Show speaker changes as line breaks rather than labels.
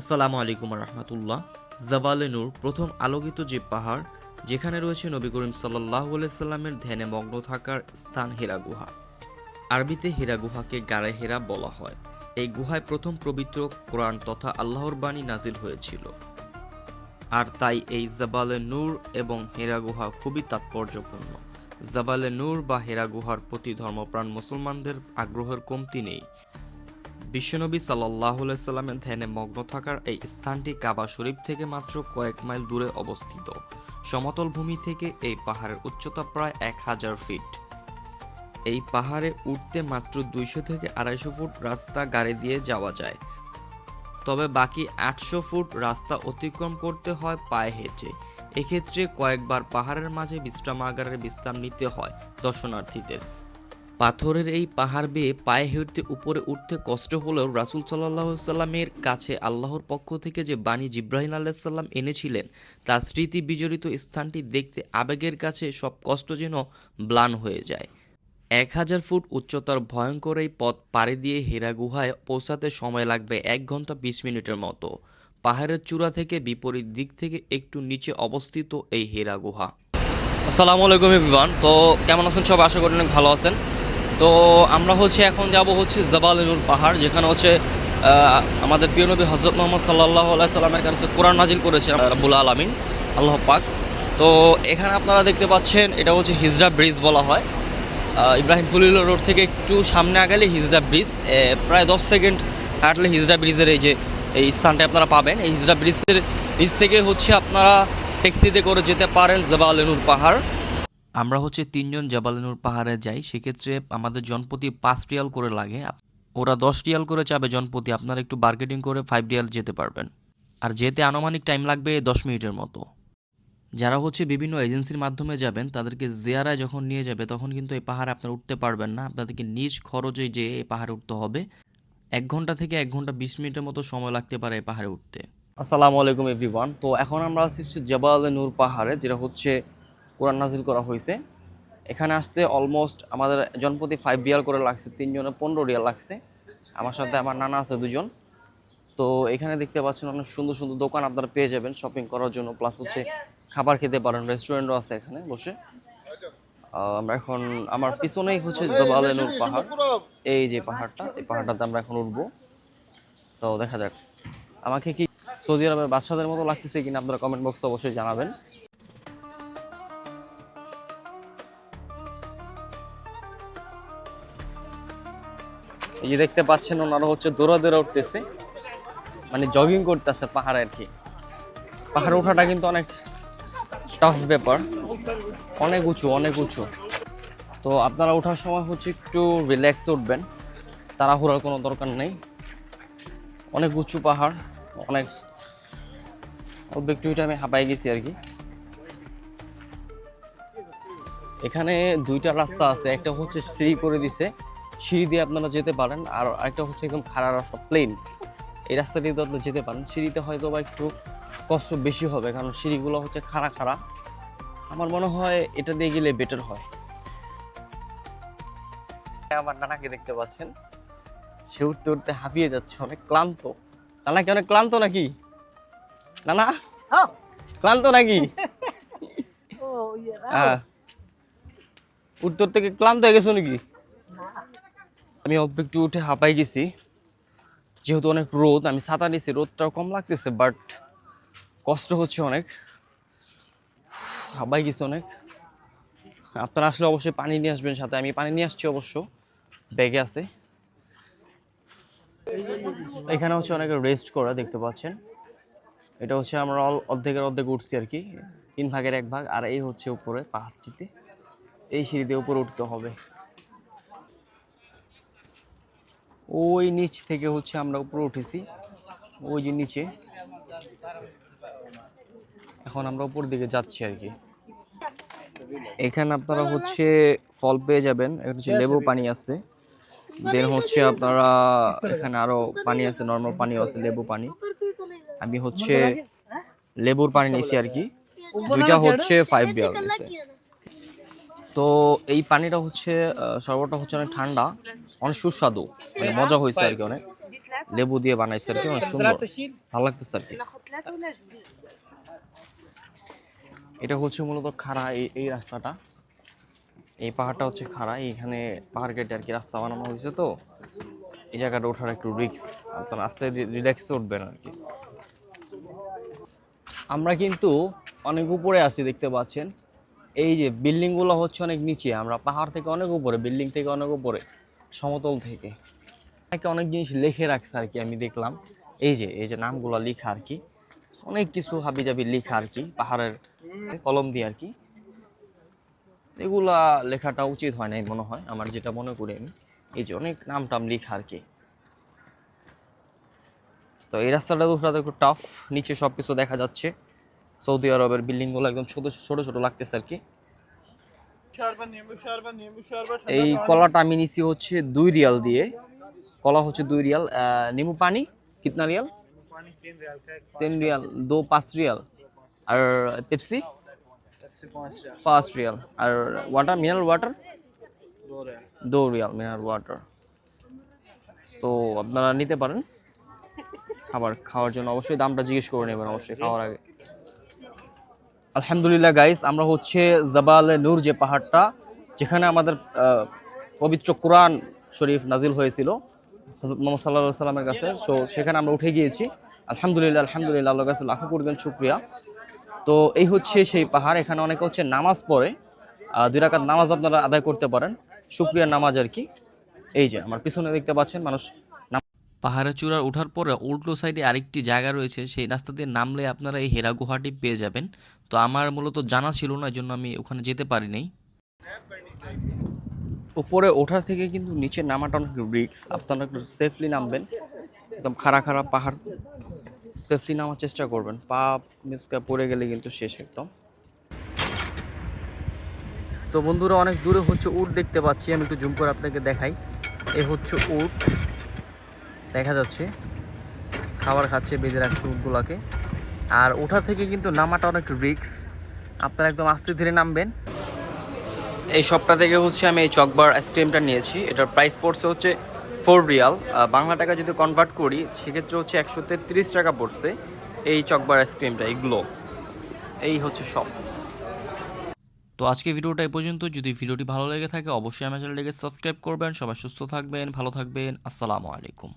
আসসালামু আলাইকুম রহমতুল্লাহ জাবালে নূর, প্রথম আলোকিত যে পাহাড়, যেখানে রয়েছে নবী করিম সাল্লাহ সাল্লামের ধ্যানে মগ্ন থাকার স্থান হেরা গুহা। আরবিতে হেরা গুহাকে গাড়ে হেরা বলা হয়। এই গুহায় প্রথম পবিত্র কোরআন তথা আল্লাহর বাণী নাজিল হয়েছিল। আর তাই এই জাবালে নূর এবং হেরা গুহা খুবই তাৎপর্যপূর্ণ। জাবালে নূর বা হেরা গুহার প্রতি ধর্মপ্রাণ মুসলমানদের আগ্রহের কমতি নেই। বিশ্বনবী সাল্লাহ সাল্লামের ধ্যানে মগ্ন থাকার এই স্থানটি কাবা শরীফ থেকে মাত্র কয়েক মাইল দূরে অবস্থিত। সমতল ভূমি থেকে এই পাহাড়ের উচ্চতা প্রায় এক হাজার ফিট। এই পাহাড়ে উঠতে মাত্র দুইশো থেকে আড়াইশো ফুট রাস্তা গাড়ি দিয়ে যাওয়া যায়। তবে বাকি আটশো ফুট রাস্তা অতিক্রম করতে হয় পায়ে হেঁটে। এক্ষেত্রে কয়েকবার পাহাড়ের মাঝে বিশ্রামাগারের বিশ্রাম নিতে হয় দর্শনার্থীদের। পাথরের এই পাহাড় বেয়ে পায়ে হেঁটতে উপরে উঠতে কষ্ট হলেও রাসুল সাল্লাহ সাল্লামের কাছে আল্লাহর পক্ষ থেকে যে বাণী জিব্রাহিম আল্লাহ এনেছিলেন, তার স্মৃতি বিজড়িত স্থানটি দেখতে আবেগের কাছে সব কষ্ট যেন ম্লান হয়ে যায়। এক হাজার ফুট উচ্চতার ভয়ঙ্কর এই পথ পাড়ি দিয়ে হেরা গুহায় পৌঁছাতে সময় লাগবে এক ঘণ্টা বিশ মিনিটের মতো। পাহাড়ের চূড়া থেকে বিপরীত দিক থেকে একটু নিচে অবস্থিত এই হেরা গুহা। আসসালামু আলাইকুম এভরিওয়ান। তো কেমন আছেন সব আশা করি অনেক ভালো আছেন। তো আমরা হচ্ছে এখন যাব হচ্ছে জবালিনুর পাহাড়, যেখানে হচ্ছে আমাদের প্রিয় নবী হজরত মোহাম্মদ সাল্লাহ সাল্লামের কাছে কোরআন নাজিল করেছেন রাবুল আলমিন, আল্লাহ পাক। তো এখানে আপনারা দেখতে পাচ্ছেন, এটা হচ্ছে হিজরা ব্রিজ বলা হয়। ইব্রাহিম ফুলিল রোড থেকে একটু সামনে আগালে হিজরা ব্রিজ প্রায় দশ সেকেন্ড হাঁটলে হিজরা ব্রিজের এই যে, এই স্থানটা আপনারা পাবেন। এই হিজরা ব্রিজের, ব্রিজ থেকে হচ্ছে আপনারা ট্যাক্সিতে করে যেতে পারেন জবালিনুর পাহাড়। আমরা হচ্ছে তিনজন জাবালিনুর পাহাড়ে যাই, সেক্ষেত্রে আমাদের জনপ্রতি পাঁচ রিয়াল করে লাগে। ওরা দশ রিয়াল করে চাবে জনপ্রতি আপনারা একটু বার্গেটিং করে ফাইভ রিয়াল যেতে পারবেন। আর যেতে আনুমানিক টাইম লাগবে দশ মিনিটের মতো। যারা হচ্ছে বিভিন্ন এজেন্সির মাধ্যমে যাবেন, তাদেরকে জেয়ারায় যখন নিয়ে যাবে, তখন কিন্তু এই পাহাড়ে আপনারা উঠতে পারবেন না। আপনাদেরকে নিজ খরচে যেয়ে এই পাহাড়ে উঠতে হবে, এক ঘণ্টা থেকে এক ঘণ্টা বিশ মিনিটের মতো সময় লাগতে পারে এই পাহাড়ে উঠতে। আসসালামু আলাইকুম এভরিওয়ান তো এখন আমরা হচ্ছে জবাল নূর পাহাড়ে, যেটা হচ্ছে কোরআন নাজিল করা হয়েছে। এখানে আসতে অলমোস্ট আমাদের জনপ্রতি ফাইভ রিয়াল করে লাগছে তিনজনের পনেরো রিয়াল লাগছে। আমার সাথে আমার নানা আছে দুজন। তো এখানে দেখতে পাচ্ছেন অনেক সুন্দর সুন্দর দোকান আপনারা পেয়ে যাবেন শপিং করার জন্য। প্লাস হচ্ছে খাবার খেতে পারেন রেস্টুরেন্টও আছে এখানে বসে। আমরা এখন আমার পিছনেই হচ্ছে জবালেনুর পাহাড়। এই যে পাহাড়টা এই পাহাড়টাতে আমরা এখন উঠবো। তো দেখা যাক। আমাকে কি সৌদি আরবের বাচ্চাদের মতো লাগতেছে কিনা আপনারা কমেন্ট বক্সে অবশ্যই জানাবেন। এই যে দেখতে পাচ্ছেন ওনারা হচ্ছে দৌড়া দৌড়া উঠতেছে। মানে জগিং করতেছে পাহাড়ে আর কি। পাহাড়ে ওঠাটা কিন্তু অনেক টাফ ব্যাপার। অনেক উঁচু অনেক উঁচু। তো আপনারা ওঠার সময় হচ্ছে একটু রিল্যাক্সে উঠবেন। তাড়াহুড়ার কোনো দরকার নেই। অনেক উঁচু পাহাড়, অনেক অল্প একটু আমি হাঁপাই গেছি আর কি। এখানে দুইটা রাস্তা আছে, একটা হচ্ছে সিঁড়ি করে দিছে। সিঁড়ি দিয়ে আপনারা যেতে পারেন। আর একটা হচ্ছে একদম খাড়া রাস্তা প্লেন এই রাস্তা দিয়ে আপনি যেতে পারেন সিঁড়িতে হয়তো বা একটু কষ্ট বেশি হবে কারণ সিঁড়িগুলো হচ্ছে খাড়া খাড়া। আমার মনে হয় এটা দিয়ে গেলে বেটার হয়। আমার নানাকে দেখতে পাচ্ছেন। সে উঠতে উঠতে হাঁপিয়ে যাচ্ছে অনেক ক্লান্ত। নানা কি অনেক ক্লান্ত নাকি? নানা? ক্লান্ত নাকি? হ্যাঁ। উঠতে উঠতে ক্লান্ত হয়ে গেছো নাকি? আমি অল্প একটু উঠে হাঁপাই গেছি। যেহেতু অনেক রোদ, আমি ছাতা নিছি রোদটাও কম লাগতেছে বাট কষ্ট হচ্ছে অনেক। হাঁপাই গেছি অনেক। আপনারা আসলে অবশ্যই পানি নিয়ে আসবেন সাথে। আমি পানি নিয়ে আসছি অবশ্য। ব্যাগে আছে। এখানে হচ্ছে অনেক রেস্ট করা দেখতে পাচ্ছেন। এটা হচ্ছে আমরা অল- অর্ধেকের অর্ধেক উঠছি আর কি। তিন ভাগের এক ভাগ। আর এই হচ্ছে উপরে পাহাড়টিতে। এই সিঁড়ি দিয়ে উপরে উঠতে হবে। ওই নিচ থেকে হচ্ছে আমরা উপরে উঠেছি। ওই যে নিচে। এখন আমরা উপর দিকে যাচ্ছি আর কি। এখানে আপনারা হচ্ছে ফল পেয়ে যাবেন। এখানে হচ্ছে লেবু পানি আছে। দেন হচ্ছে আপনারা এখানে আরও পানি আছে নর্মাল পানিও আছে, লেবু পানি। আমি হচ্ছে লেবুর পানি নিয়েছি আর কি। দুইটা হচ্ছে ফাইভ বিয়ার তো এই পানিটা হচ্ছে সর্বটা হচ্ছে অনেক ঠান্ডা। অনেক সুস্বাদু মানে মজা হয়েছে আর কি অনেক লেবু দিয়ে বানাইছে আর কি অনেক সুন্দর। ভালো লাগতেছে আর কি। এটা হচ্ছে মূলত খাড়া এই এই রাস্তাটা। এই পাহাড়টা হচ্ছে খাড়া এখানে পাহাড় কেটে আর কি রাস্তা বানানো হয়েছে তো। এই জায়গাটা ওঠার একটু রিক্স আপনার আস্তে রিল্যাক্স উঠবেন আর কি। আমরা কিন্তু অনেক উপরে আছি দেখতে পাচ্ছেন। এই যে বিল্ডিংগুলো হচ্ছে অনেক নিচে আমরা পাহাড় থেকে অনেক উপরে বিল্ডিং থেকে অনেক উপরে। সমতল থেকে। অনেকে অনেক জিনিস লিখে রাখছে আর কি, আমি দেখলাম। এই যে এই যে নামগুলো লেখা আর কি। অনেক কিছু হাবিজাবি লেখা আর কি, পাহাড়ের কলম দিয়ে আর কি। এগুলা লেখাটা উচিত হয় নাই মনে হয়, আমার যেটা মনে করি আমি। এই যে অনেক নাম টাম লেখা আর কি। তো এই রাস্তাটা উঠাতে একটু টাফ নিচে সব কিছু দেখা যাচ্ছে। সৌদি আরবের বিল্ডিংগুলো একদম ছোট ছোট ছোট লাগতেছে আর কি। এই কলাটা আমি নিছি হচ্ছে দুই রিয়াল দিয়ে। কলা হচ্ছে দুই রিয়াল। নিমু পানি কিতনা রিয়াল?
তিন রিয়াল
দো পাঁচ রিয়াল। আর পেপসি? পাঁচ রিয়াল। আর ওয়াটার মিনারেল ওয়াটার? দো রিয়াল মিনারেল ওয়াটার। তো আপনারা নিতে পারেন। খাবার খাওয়ার জন্য অবশ্যই দামটা জিজ্ঞেস করে নেবেন অবশ্যই খাওয়ার আগে। আলহামদুলিল্লাহ গাইস আমরা হচ্ছে জাবাল নূর যে পাহাড়টা, যেখানে আমাদের পবিত্র কোরআন শরীফ নাজিল হয়েছিল হজরত মোহাম্মদ সাল্লাহ সাল্লামের কাছে। সো সেখানে আমরা উঠে গিয়েছি। আলহামদুলিল্লাহ আলহামদুলিল্লাহ, আল্লাহর কাছে লাখো করবেন শুক্রিয়া। তো এই হচ্ছে সেই পাহাড়, এখানে অনেকে হচ্ছে নামাজ পড়ে। দুই রাকাত নামাজ আপনারা আদায় করতে পারেন। শুক্রিয়া নামাজ আর কি। এই যে, আমার পিছনে দেখতে পাচ্ছেন মানুষ পাহাড়ের চূড়ার ওঠার পরে উল্টো সাইডে আরেকটি জায়গা রয়েছে, সেই রাস্তা দিয়ে নামলে আপনারা এই হেরা গুহাটি পেয়ে যাবেন। তো আমার মূলত জানা ছিল না জন্য আমি ওখানে যেতে পারি নাই উপরে ওঠা থেকে কিন্তু নিচে নামাটা অনেক রিক্স আপনারা একটু সেফলি নামবেন। একদম খাড়া খাড়া পাহাড় সেফলি নামার চেষ্টা করবেন। পা মিসকা পড়ে গেলে কিন্তু শেষ একদম। তো বন্ধুরা, অনেক দূরে হচ্ছে উট দেখতে পাচ্ছি, আমি একটু জুম করে আপনাকে দেখাই। এ হচ্ছে উট। দেখা যাচ্ছে। খাবার খাচ্ছে বেঁধে রাখছে উটগুলাকে। আর ওঠা থেকে কিন্তু নামাটা অনেক রিক্স আপনারা একদম আস্তে ধীরে নামবেন। এই শপটা থেকে হচ্ছে আমি এই চকবার আইসক্রিমটা নিয়েছি। এটার প্রাইস পড়ছে হচ্ছে ফোর রিয়াল বাংলা টাকা যদি কনভার্ট করি, সেক্ষেত্রে হচ্ছে একশো তেত্রিশ টাকা পড়ছে এই চকবার আইসক্রিমটা এইগুলো এই হচ্ছে সব তো আজকে ভিডিওটা এই পর্যন্ত। যদি ভিডিওটি ভালো লেগে থাকে, অবশ্যই আমার চ্যানেলটিকে সাবস্ক্রাইব করবেন। সবাই সুস্থ থাকবেন, ভালো থাকবেন। আসসালামু আলাইকুম।